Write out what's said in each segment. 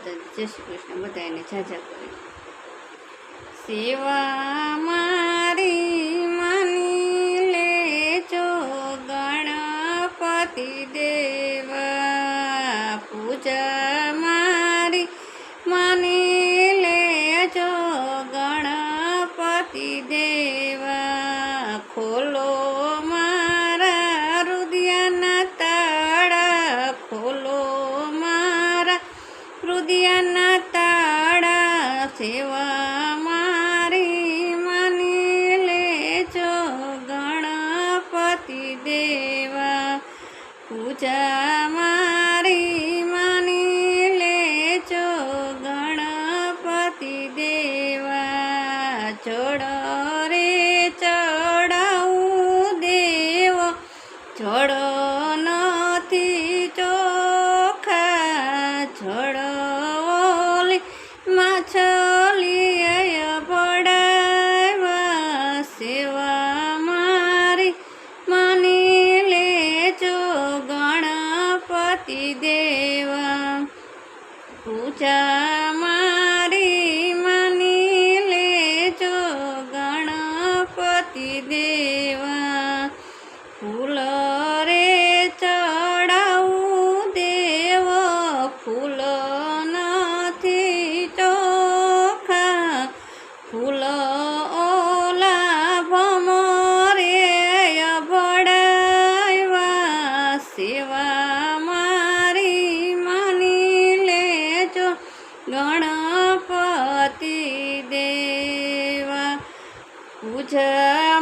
માતાજી જય શ્રી કૃષ્ણ. બધાને જાજા કરે. સેવા મારી માની લેજો ગણપતિ દેવા. પૂજા હૃદયના તાળા સેવા મારી માની લેજો ગણપતિ દેવા. પૂજા મારી માની લેજો ગણપતિ દેવા. છોડો રે ચડાવું દેવો, જોડો દેવા પૂજા ગણપતિ દેવા પૂજ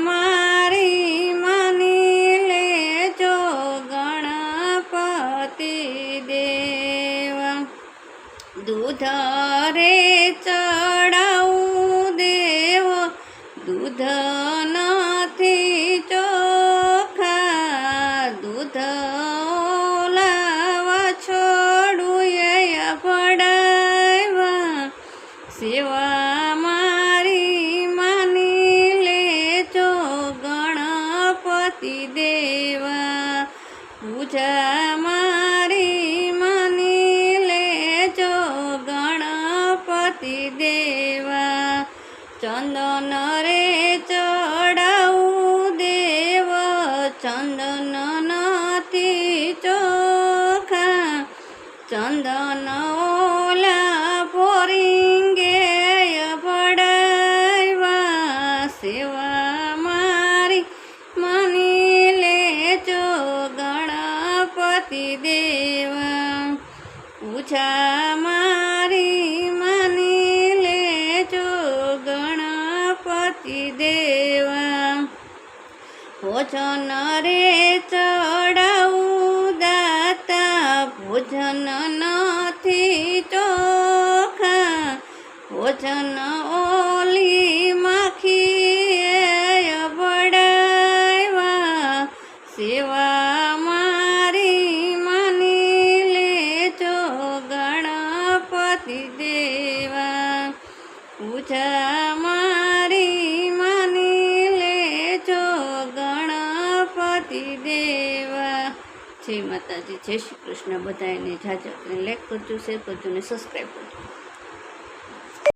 મારી માની લેજો ગણપતિ દેવા દૂધ રે ચડાવું દેવ દૂધ સેવા મારી માની લેજો ગણપતિ દેવા. પૂજા મારી માની લેજો ગણપતિ દેવા. ચંદન રે ચડાવું દેવ, ચંદન નથી ચોખા. ચંદન સેવા મારી માની લેજો ગણપતિ દેવા. પૂજા મારી માની લેજો ગણપતિ દેવા. ભોજન રે ચડાવું દાતા, ભોજન નથી ચોખા. ભોજન મારી માની લેજો ગણપતિ દેવા. જય માતાજી, જય શ્રી કૃષ્ણ. બધાને જાજા. લાઈક કરજો શેર કરજો ને સબસ્ક્રાઈબ કરજો.